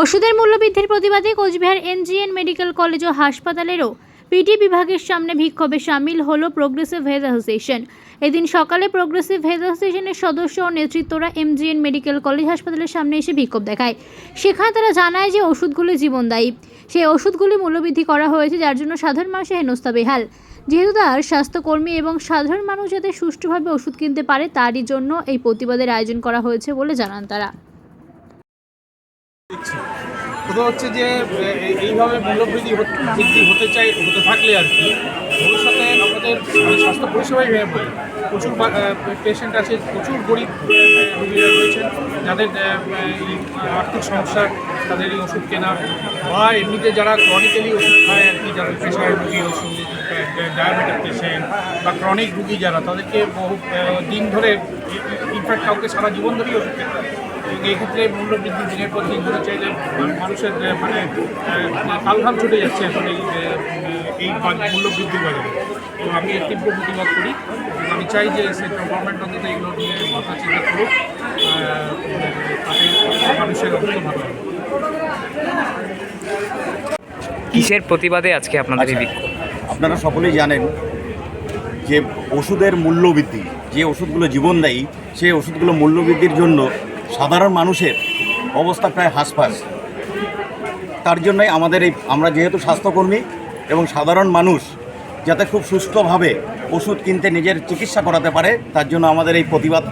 ওষুধের মূল্যবৃদ্ধির প্রতিবাদে কোচবিহার এনজিএন মেডিকেল কলেজ ও হাসপাতালেরও পিটি বিভাগের সামনে বিক্ষোভে সামিল হলো প্রোগ্রেসিভ হেলথ অ্যাসোসিয়েশন এদিন সকালে প্রোগ্রেসিভ হেলথ অ্যাসোসিয়েশনের সদস্য ও নেতৃত্বরা এমজিএন মেডিকেল কলেজ হাসপাতালের সামনে এসে বিক্ষোভ দেখায়। সেখানে তারা জানায় যে ওষুধগুলি জীবনদায়ী। সেই ওষুধগুলি মূল্যবৃদ্ধি করা হয়েছে, যার জন্য সাধারণ মানুষের হেনস্থা বেহাল। যেহেতু তার স্বাস্থ্যকর্মী এবং সাধারণ মানুষ যাতে সুষ্ঠুভাবে ওষুধ কিনতে পারে, তারই জন্য এই প্রতিবাদের আয়োজন করা হয়েছে বলে জানান তারা। কথা হচ্ছে যে এইভাবে মূল্যবৃদ্ধি বৃদ্ধি হতে চাই, হতে থাকলে আর কি, ভবিষ্যতে আমাদের স্বাস্থ্য পরিষেবাই ভেঙে পড়ে প্রচুর পেশেন্ট আছে, প্রচুর গরিব রোগীরা রয়েছেন, যাদের আর্থিক সমস্যা, তাদের এই ওষুধ কেনা বা এমনিতে যারা ক্রনিক্যালি ওষুধ খায় আর কি, যারা প্রেশার রোগী, ওষুধ ডায়াবেটিক পেশেন্ট বা ক্রনিক রুগী যারা, তাদেরকে বহু দিন ধরে ইনফ্যাক্ট কাউকে সারা জীবন ধরেই ওষুধ খেতে হয়। এবং এই ক্ষেত্রে মূল্যবৃদ্ধি দিনের পর দিন ধরে চাইলে মানুষের মানে কালঘাম ছুটে যাচ্ছে এখন এই এই মূল্যবৃদ্ধির বাজারে। তো আমি এর তীব্র প্রতিবাদ করি। আমি চাই যে সেন্ট্রাল গভর্নমেন্ট অন্তত এগুলো নিয়ে মাথা চিন্তা করুক তাতে মানুষের অন্তত ভালো হবে। কিসের প্রতিবাদে আজকে আপনাদের এই বিক্ষোভ? আপনারা সকলেই জানেন যে ওষুধের মূল্যবৃদ্ধি যে ওষুধগুলো জীবনদায়ী সেই ওষুধগুলো মূল্যবৃদ্ধির জন্য সাধারণ মানুষের অবস্থা প্রায় হাসপাস তার জন্যই আমাদের এই আমরা যেহেতু স্বাস্থ্যকর্মী এবং সাধারণ মানুষ যাতে খুব সুস্থভাবে ওষুধ কিনতে নিজের চিকিৎসা করাতে পারে তার জন্য আমাদের এই প্রতিবাদ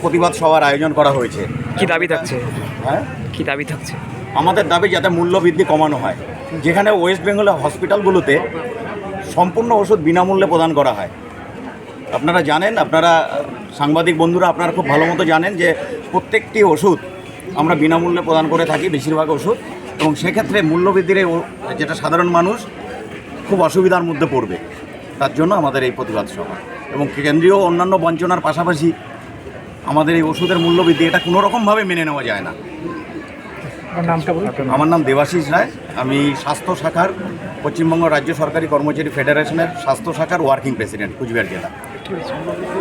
প্রতিবাদ সভার আয়োজন করা হয়েছে। কি দাবি থাকছে? হ্যাঁ? কি দাবি থাকছে? আমাদের দাবি যাতে মূল্য বৃদ্ধি কমানো হয়। যেখানে ওয়েস্ট বেঙ্গলের হসপিটালগুলোতে সম্পূর্ণ ওষুধ বিনামূল্যে প্রদান করা হয়। আপনারা জানেন আপনারা সাংবাদিক বন্ধুরা আপনারা খুব ভালো মতো জানেন যে প্রত্যেকটি ওষুধ আমরা বিনামূল্যে প্রদান করে থাকি বেশিরভাগ ওষুধ। এবং সেক্ষেত্রে মূল্যবৃদ্ধির যেটা সাধারণ মানুষ খুব অসুবিধার মধ্যে পড়বে তার জন্য আমাদের এই প্রতিবাদ সভা। এবং কেন্দ্রীয় অন্যান্য বঞ্চনার পাশাপাশি আমাদের এই ওষুধের মূল্যবৃদ্ধি এটা কোনো রকমভাবে মেনে নেওয়া যায় না। আমার নাম দেবাশিস রায়। আমি স্বাস্থ্য শাখার পশ্চিমবঙ্গ রাজ্য সরকারি কর্মচারী ফেডারেশনের স্বাস্থ্য শাখার ওয়ার্কিং প্রেসিডেন্ট কুচবিহার জেলা। どういうこと?